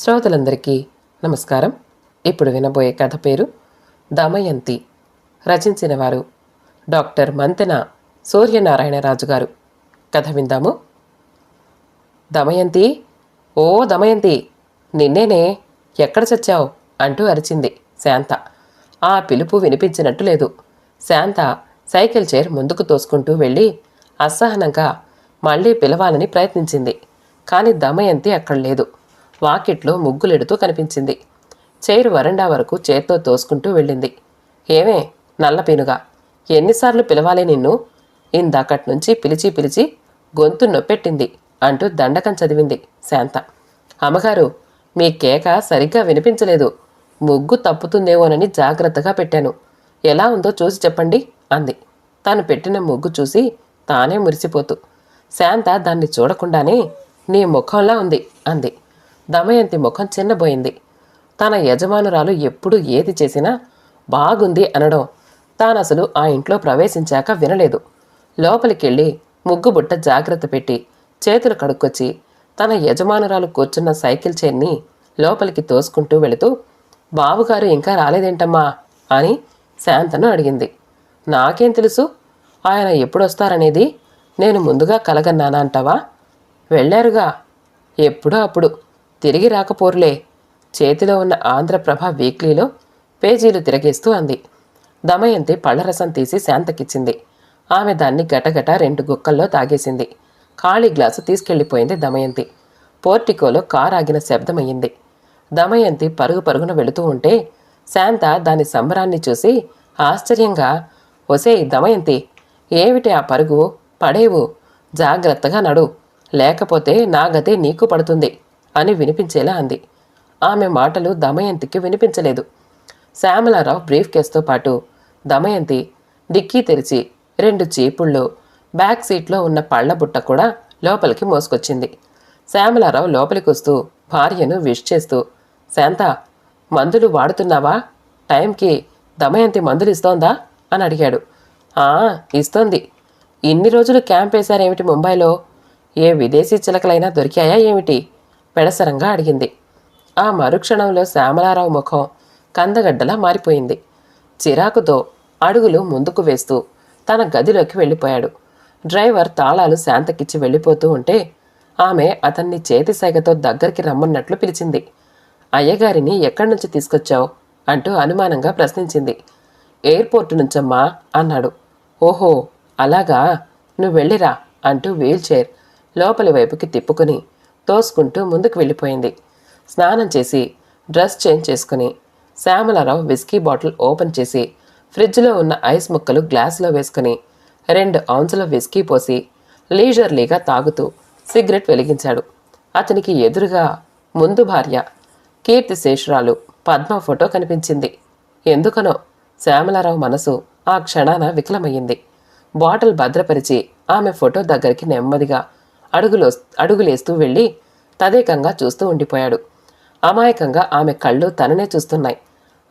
శ్రోతలందరికీ నమస్కారం. ఇప్పుడు వినబోయే కథ పేరు దమయంతి. రచించిన వారు డాక్టర్ మంతెన సూర్యనారాయణరాజు గారు. కథ విందాము. దమయంతి ఓ దమయంతి నిన్నేనే ఎక్కడ చచ్చావు అంటూ అరిచింది శాంత. ఆ పిలుపు వినిపించినట్టు లేదు. శాంత సైకిల్ చైర్ ముందుకు తోసుకుంటూ వెళ్ళి అసహనంగా మళ్ళీ పిలవాలని ప్రయత్నించింది. కానీ దమయంతి అక్కడ లేదు. వాకిట్లో ముగ్గులెడుతూ కనిపించింది. చైర్ వరండా వరకు చేత్తో తోసుకుంటూ వెళ్ళింది. ఏమే నల్లపీనుగా ఎన్నిసార్లు పిలవాలి నిన్ను? ఇందాకటి నుంచి పిలిచి పిలిచి గొంతు నొప్పెట్టింది అంటూ దండకం చదివింది శాంత. అమ్మగారు మీ కేక సరిగ్గా వినిపించలేదు. ముగ్గు తప్పుతుందేమోనని జాగ్రత్తగా పెట్టాను. ఎలా ఉందో చూసి చెప్పండి అంది. తాను పెట్టిన ముగ్గు చూసి తానే మురిసిపోతూ శాంత దాన్ని చూడకుండానే నీ ముఖంలా ఉంది అంది. దమయంతి ముఖం చిన్నబోయింది. తన యజమానురాలు ఎప్పుడు ఏది చేసినా బాగుంది అనడం తానసలు ఆ ఇంట్లో ప్రవేశించాక వినలేదు. లోపలికెళ్ళి ముగ్గు బుట్ట జాగ్రత్త పెట్టి చేతులు కడుక్కొచ్చి తన యజమానురాలు కూర్చున్న సైకిల్ చైర్ని లోపలికి తోసుకుంటూ వెళుతూ బావుగారు ఇంకా రాలేదేంటమ్మా? అని శాంతను అడిగింది. నాకేం తెలుసు? ఆయన ఎప్పుడొస్తారనేది? నేను ముందుగా కలగన్నానా అంటావా? వెళ్ళారుగా. ఎప్పుడో అప్పుడు. తిరిగి రాకపోరులే. చేతిలో ఉన్న ఆంధ్రప్రభ వీక్లీలో పేజీలు తిరగేస్తూ అంది. దమయంతి పళ్ళరసం తీసి శాంతకిచ్చింది. ఆమె దాన్ని గటగట రెండు గుక్కల్లో తాగేసింది. ఖాళీ గ్లాసు తీసుకెళ్ళిపోయింది దమయంతి. పోర్టికోలో కారాగిన ఆగిన శబ్దమయ్యింది. దమయంతి పరుగు పరుగున వెళుతూ ఉంటే శాంత దాని సంబరాన్ని చూసి ఆశ్చర్యంగా ఒసే దమయంతి ఏమిటి ఆ పరుగు? పడేవు. జాగ్రత్తగా నడు. లేకపోతే నా గతే నీకు పడుతుంది. అని వినిపించేలా అంది. ఆమె మాటలు దమయంతికి వినిపించలేదు. శ్యామలారావు బ్రీఫ్ కేస్తో పాటు దమయంతి డిక్కీ తెరిచి రెండు చీపుళ్ళు బ్యాక్ సీట్లో ఉన్న పళ్ళ బుట్ట కూడా లోపలికి మోసుకొచ్చింది. శ్యామలారావు లోపలికి వస్తూ భార్యను విష్ చేస్తూ శాంత మందులు వాడుతున్నావా? టైంకి దమయంతి మందులు ఇస్తోందా? అని అడిగాడు. ఆ ఇస్తోంది. ఇన్ని రోజులు క్యాంప్ వేశారేమిటి ముంబైలో? ఏ విదేశీ చిలకలైనా దొరికాయా ఏమిటి? పెడసరంగా అడిగింది. ఆ మరుక్షణంలో శ్యామలారావు ముఖం కందగడ్డలా మారిపోయింది. చిరాకుతో అడుగులు ముందుకు వేస్తూ తన గదిలోకి వెళ్ళిపోయాడు. డ్రైవర్ తాళాలు శాంతకిచ్చి వెళ్ళిపోతూ ఉంటే ఆమె అతన్ని చేతి సైగతో దగ్గరికి రమ్మన్నట్లు పిలిచింది. అయ్యగారిని ఎక్కడి నుంచి తీసుకొచ్చావు? అంటూ అనుమానంగా ప్రశ్నించింది. ఎయిర్పోర్టు నుంచమ్మా అన్నాడు. ఓహో అలాగా? నువ్వు వెళ్ళిరా అంటూ వీల్చైర్ లోపలి వైపుకి తిప్పుకుని తోసుకుంటూ ముందుకు వెళ్ళిపోయింది. స్నానం చేసి డ్రెస్ చేంజ్ చేసుకుని శ్యామలారావు విస్కీ బాటిల్ ఓపెన్ చేసి ఫ్రిడ్జ్లో ఉన్న ఐస్ ముక్కలు గ్లాసులో వేసుకుని రెండు ఔన్సుల విస్కీ పోసి లీజర్లీగా తాగుతూ సిగరెట్ వెలిగించాడు. అతనికి ఎదురుగా ముందు భార్య కీర్తి శేషురాలు పద్మ ఫోటో కనిపించింది. ఎందుకనో శ్యామలారావు మనసు ఆ క్షణాన వికలమయ్యింది. బాటిల్ భద్రపరిచి ఆమె ఫోటో దగ్గరికి నెమ్మదిగా అడుగులో అడుగులేస్తూ వెళ్ళి తదేకంగా చూస్తూ ఉండిపోయాడు. అమాయకంగా ఆమె కళ్ళు తననే చూస్తున్నాయి.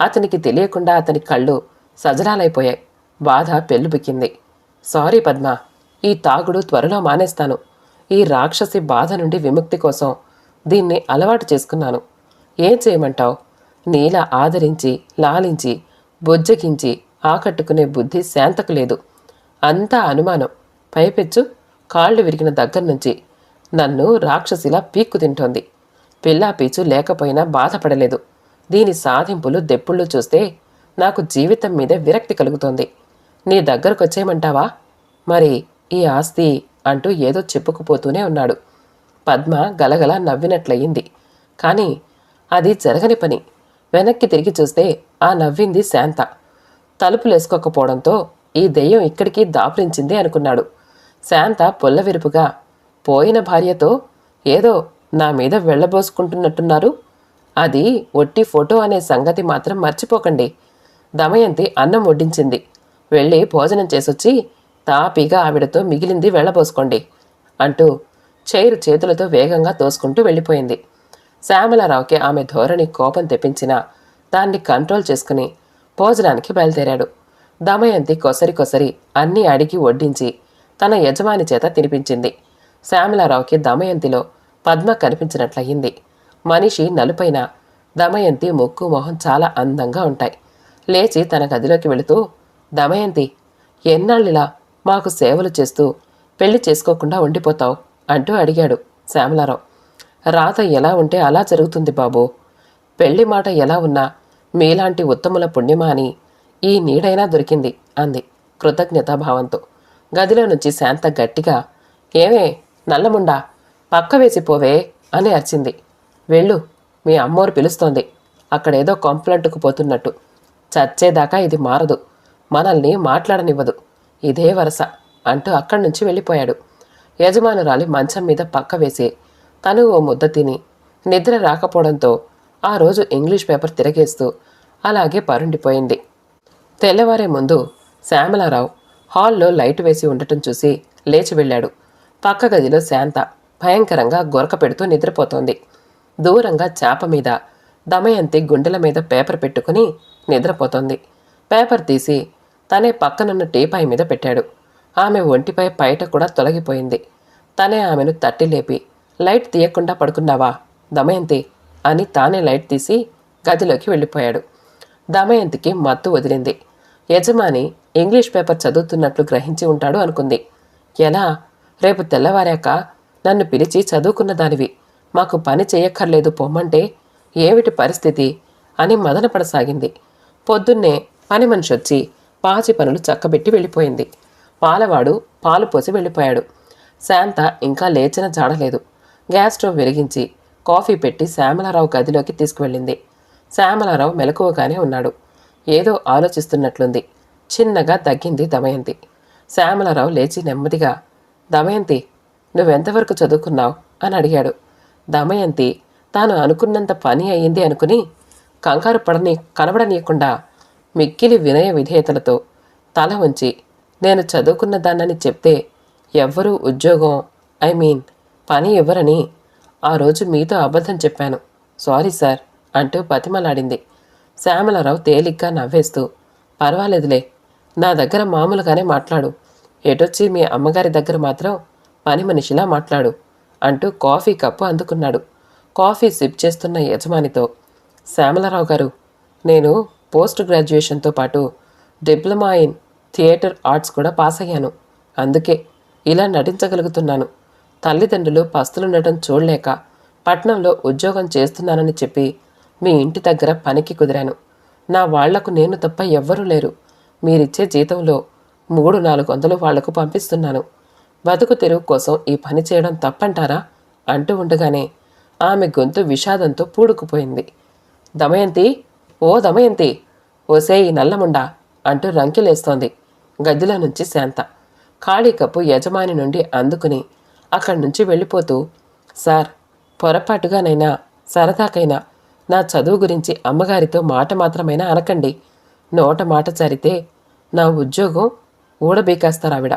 అతనికి తెలియకుండా అతని కళ్ళు సజరాలైపోయాయి. బాధ పెళ్ళుబిక్కింది సారీ పద్మ ఈ తాగుడు త్వరలో మానేస్తాను. ఈ రాక్షసి బాధ నుండి విముక్తి కోసం దీన్ని అలవాటు చేసుకున్నాను. ఏం చేయమంటావు? నీలా ఆదరించి లాలించి బొజ్జగించి ఆకట్టుకునే బుద్ధి శాంతకు లేదు. అంతా అనుమానం. పైపెచ్చు. కాళ్ళు విరిగిన దగ్గర నుంచి నన్ను రాక్షసిలా పీక్కు తింటోంది. పిల్లా పీచు లేకపోయినా బాధపడలేదు. దీని సాధింపులు దెప్పుళ్ళు చూస్తే నాకు జీవితం మీద విరక్తి కలుగుతోంది. నీ దగ్గరకు వచ్చేయమంటావా? మరి ఈ ఆస్తి అంటూ ఏదో చెప్పుకుపోతూనే ఉన్నాడు. పద్మ గలగల నవ్వినట్లయింది. కానీ అది జరగని పని. వెనక్కి తిరిగి చూస్తే ఆ నవ్వింది శాంత. తలుపులేసుకోకపోవడంతో ఈ దెయ్యం ఇక్కడికి దాపురించింది అనుకున్నాడు. శాంత పొల్లవిరుపుగా పోయిన భార్యతో ఏదో నా మీద వెళ్ళబోసుకుంటున్నట్టున్నారు. అది ఒట్టి ఫోటో అనే సంగతి మాత్రం మర్చిపోకండి. దమయంతి అన్నం వడ్డించింది. వెళ్ళి భోజనం చేసొచ్చి తాపీగా ఆవిడతో మిగిలింది వెళ్ళబోసుకోండి అంటూ చైరు చేతులతో వేగంగా తోసుకుంటూ వెళ్ళిపోయింది. శ్యామలారావుకి ఆమె ధోరణి కోపం తెప్పించినా దాన్ని కంట్రోల్ చేసుకుని భోజనానికి బయలుదేరాడు. దమయంతి కొసరి కొసరి అన్నీ అడిగి వడ్డించి తన యజమాని చేత తినిపించింది. శ్యామలారావుకి దమయంతిలో పద్మ కనిపించినట్లయింది. మనిషి నలుపైన దమయంతి ముక్కు మొహం చాలా అందంగా ఉంటాయి. లేచి తన గదిలోకి వెళుతూ దమయంతి ఎన్నాళ్ళిలా మాకు సేవలు చేస్తూ పెళ్ళి చేసుకోకుండా ఉండిపోతావు? అంటూ అడిగాడు శ్యామలారావు. రాత ఎలా ఉంటే అలా జరుగుతుంది బాబు. పెళ్ళి మాట ఎలా ఉన్నా మీలాంటి ఉత్తముల పుణ్యమా అని ఈ నీడైనా దొరికింది అంది కృతజ్ఞతాభావంతో. గదిలో నుంచి శాంత గట్టిగా ఏమే నల్లముండా పక్క వేసిపోవే అని అరిచింది. వెళ్ళు మీ అమ్మోరు పిలుస్తోంది. అక్కడేదో కంప్లైంట్కు పోతున్నట్టు. చచ్చేదాకా ఇది మారదు. మనల్ని మాట్లాడనివ్వదు. ఇదే వరస అంటూ అక్కడి నుంచి వెళ్ళిపోయాడు. యజమానురాలి మంచం మీద పక్క వేసి తను ఓ ముద్ద తిని నిద్ర రాకపోవడంతో ఆ రోజు ఇంగ్లీష్ పేపర్ తిరగేస్తూ అలాగే పరుండిపోయింది. తెల్లవారే ముందు శ్యామలారావు హాల్లో లైట్ వేసి ఉండటం చూసి లేచి వెళ్ళాడు. పక్క గదిలో శాంత భయంకరంగా గొరక పెడుతూ నిద్రపోతోంది. దూరంగా చాప మీద దమయంతి గుండెల మీద పేపర్ పెట్టుకుని నిద్రపోతోంది. పేపర్ తీసి తనే పక్కనున్న టీపాయ్ మీద పెట్టాడు. ఆమె ఒంటిపై పైట కూడా తొలగిపోయింది. తనే ఆమెను తట్టి లేపి లైట్ తీయకుండా పడుకున్నావా దమయంతి? అని తానే లైట్ తీసి గదిలోకి వెళ్ళిపోయాడు. దమయంతికి మత్తు వదిలింది. యజమాని ఇంగ్లీష్ పేపర్ చదువుతున్నట్లు గ్రహించి ఉంటాడు అనుకుంది. ఎలా? రేపు తెల్లవారాక నన్ను పిలిచి చదువుకున్న దానివి. మాకు పని చేయక్కర్లేదు పొమ్మంటే ఏమిటి పరిస్థితి? అని మదనపడసాగింది. పొద్దున్నే పని మనిషి వచ్చి పాచి పనులు చక్కబెట్టి వెళ్ళిపోయింది. పాలవాడు పాలు పోసి వెళ్ళిపోయాడు. శాంత ఇంకా లేచిన జాడలేదు. గ్యాస్ స్టవ్ వెలిగించి కాఫీ పెట్టి శ్యామలారావు గదిలోకి తీసుకువెళ్ళింది. శ్యామలారావు మెలకువగానే ఉన్నాడు. ఏదో ఆలోచిస్తున్నట్లుంది. చిన్నగా తగ్గింది దమయంతి. శ్యామలరావు లేచి నెమ్మదిగా దమయంతి నువ్వెంతవరకు చదువుకున్నావు? అని అడిగాడు. దమయంతి తాను అనుకున్నంత పని అయ్యింది అనుకుని కంగారు పడని కనబడనీయకుండా మిక్కిలి వినయ విధేయతలతో తల ఉంచి నేను చదువుకున్న దాన్నని చెప్తే ఎవ్వరూ ఉద్యోగం ఐ మీన్ పని ఇవ్వరని ఆ రోజు మీతో అబద్ధం చెప్పాను. సారీ సార్ అంటూ బతిమలాడింది. శ్యామలరావు తేలిగ్గా నవ్వేస్తూ పర్వాలేదులే నా దగ్గర మామూలుగానే మాట్లాడు. ఎటొచ్చి మీ అమ్మగారి దగ్గర మాత్రం పని మనిషిలా మాట్లాడు అంటూ కాఫీ కప్పు అందుకున్నాడు. కాఫీ సిప్ చేస్తున్న యజమానితో శ్యామలరావు గారు నేను పోస్ట్ గ్రాడ్యుయేషన్తో పాటు డిప్లొమా ఇన్ థియేటర్ ఆర్ట్స్ కూడా పాస్ అయ్యాను. అందుకే ఇలా నటించగలుగుతున్నాను. తల్లిదండ్రులు పస్తులుండటం చూడలేక పట్నంలో ఉద్యోగం చేస్తున్నానని చెప్పి మీ ఇంటి దగ్గర పనికి కుదిరాను. నా వాళ్ళకు నేను తప్ప ఎవ్వరూ లేరు. మీరిచ్చే జీతంలో మూడు నాలుగు వందలు వాళ్ళకు పంపిస్తున్నాను. బతుకు తెరువు కోసం ఈ పని చేయడం తప్పంటారా? అంటూ ఉండగానే ఆమె గొంతు విషాదంతో పూడుకుపోయింది. దమయంతి ఓ దమయంతి ఓసే ఈ నల్లముండా అంటూ రంకెలేస్తోంది గదిలో నుంచి శాంత. ఖాళీ కప్పు యజమాని నుండి అందుకుని అక్కడి నుంచి వెళ్ళిపోతూ సార్ పొరపాటుగానైనా సరదాకైనా నా చదువు గురించి అమ్మగారితో మాట మాత్రమైనా అనకండి. నోట మాట చరితే నా ఉద్యోగం ఊడబీకేస్తారావిడ.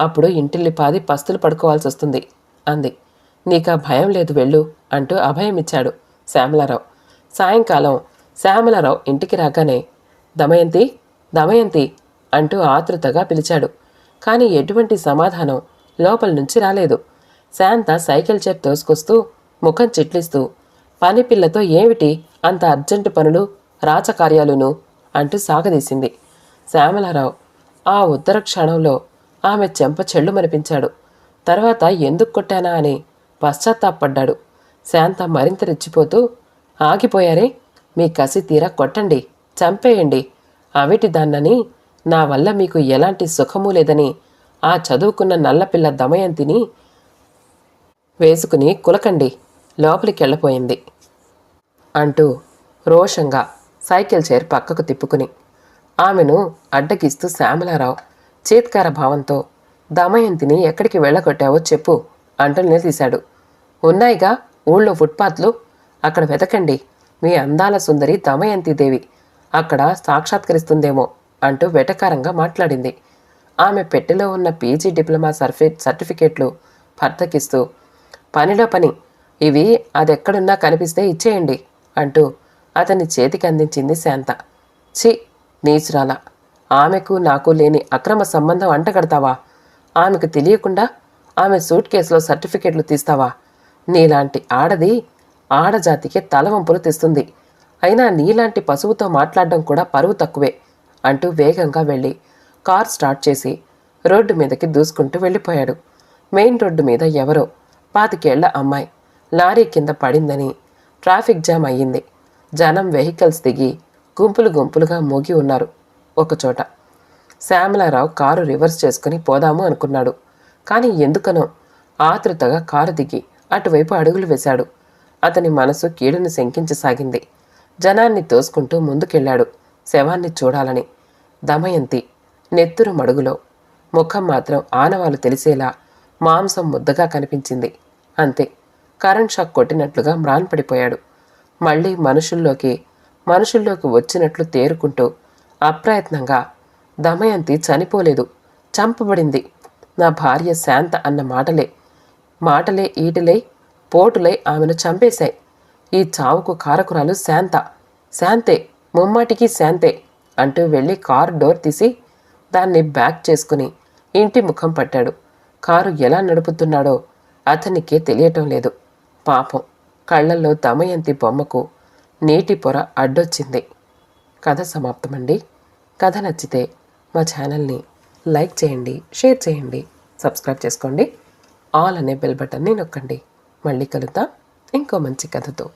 అప్పుడు ఇంటిల్లి పాది పస్తులు పడుకోవాల్సి వస్తుంది అంది. నీకా భయం లేదు వెళ్ళు అంటూ అభయం ఇచ్చాడు శ్యామలారావు. సాయంకాలం శ్యామలారావు ఇంటికి రాగానే దమయంతి దమయంతి అంటూ ఆతృతగా పిలిచాడు. కానీ ఎటువంటి సమాధానం లోపల నుంచి రాలేదు. శాంత సైకిల్ చేప్ తోసుకొస్తూ ముఖం చిట్లిస్తూ పని పిల్లతో ఏమిటి అంత అర్జెంటు పనులు రాచకార్యాలును అంటూ సాగదీసింది. శ్యామలారావు ఆ ఉత్తర క్షణంలో ఆమె చెంప చెళ్ళుమనిపించాడు. తర్వాత ఎందుకు కొట్టానా అని పశ్చాత్తాపడ్డాడు. శాంత మరింత రెచ్చిపోతూ ఆగిపోయారే మీ కసి తీరా కొట్టండి చంపేయండి అవిటి దాన్నని నా వల్ల మీకు ఎలాంటి సుఖము లేదని ఆ చదువుకున్న నల్లపిల్ల దమయంతిని వేసుకుని కులకండి. లోపలికి వెళ్ళిపోయింది అంటూ రోషంగా సైకిల్ చైర్ పక్కకు తిప్పుకుని ఆమెను అడ్డగిస్తూ శ్యామలారావు చేత్కార భావంతో దమయంతిని ఎక్కడికి వెళ్ళగొట్టావో చెప్పు అంటూ నిలదీశాడు. ఉన్నాయిగా ఊళ్ళో ఫుట్పాత్లు. అక్కడ వెతకండి. మీ అందాల సుందరి దమయంతి దేవి అక్కడ సాక్షాత్కరిస్తుందేమో అంటూ వెటకారంగా మాట్లాడింది. ఆమె పెట్టెలో ఉన్న పీజీ డిప్లొమా సర్ఫి సర్టిఫికేట్లు భర్తకిస్తూ పనిలో పని. ఇవి అదెక్కడున్నా కనిపిస్తే ఇచ్చేయండి అంటూ అతని చేతికి అందించింది శాంత. ఛీ నీచురాల ఆమెకు నాకు లేని అక్రమ సంబంధం అంటగడతావా? ఆమెకు తెలియకుండా ఆమె సూట్ కేసులో సర్టిఫికేట్లు తీస్తావా? నీలాంటి ఆడది ఆడజాతికి తలవంపులు తెస్తుంది. అయినా నీలాంటి పశువుతో మాట్లాడడం కూడా పరువు తక్కువే అంటూ వేగంగా వెళ్ళి కార్ స్టార్ట్ చేసి రోడ్డు మీదకి దూసుకుంటూ వెళ్ళిపోయాడు. మెయిన్ రోడ్డు మీద ఎవరో పాతికేళ్ళ అమ్మాయి. లారీ కింద పడిందని ట్రాఫిక్ జామ్ అయ్యింది. జనం వెహికల్స్ దిగి గుంపులు గుంపులుగా మోగి ఉన్నారు ఒకచోట శ్యామలారావు కారు రివర్స్ చేసుకుని పోదాము అనుకున్నాడు. కానీ ఎందుకనో ఆతృతగా కారు దిగి అటువైపు అడుగులు వేశాడు. అతని మనసు కీడును శంకించసాగింది. జనాన్ని తోసుకుంటూ ముందుకెళ్ళాడు శవాన్ని చూడాలని. దమయంతి నెత్తురు మడుగులో ముఖం మాత్రం ఆనవాలు తెలిసేలా మాంసం ముద్దగా కనిపించింది. అంతే. కరెంట్ షాక్ కొట్టినట్లుగా మ్రాన్పడిపోయాడు మళ్ళీ మనుషుల్లోకి మనుషుల్లోకి వచ్చినట్లు తేరుకుంటూ అప్రయత్నంగా దమయంతి చనిపోలేదు చంపబడింది నా భార్య శాంత అన్న మాటలే మాటలే ఈటలై పోటులై ఆమెను చంపేశాయి. ఈ చావుకు కారకురాలు శాంత శాంతే ముమ్మాటికి శాంతే అంటూ వెళ్ళి కారు డోర్ తీసి దాన్ని బ్యాక్ చేసుకుని ఇంటి ముఖం పట్టాడు. కారు ఎలా నడుపుతున్నాడో అతనికే తెలియటం లేదు. పాపం. కళ్ళల్లో దమయంతి బొమ్మకు నీటి పొర అడ్డొచ్చింది. కథ సమాప్తమండి. కథ నచ్చితే మా ఛానల్ని లైక్ చేయండి షేర్ చేయండి సబ్స్క్రైబ్ చేసుకోండి. ఆల్ అనే బెల్ బటన్ని నొక్కండి. మళ్ళీ కలుద్దాం. ఇంకో మంచి కథతో.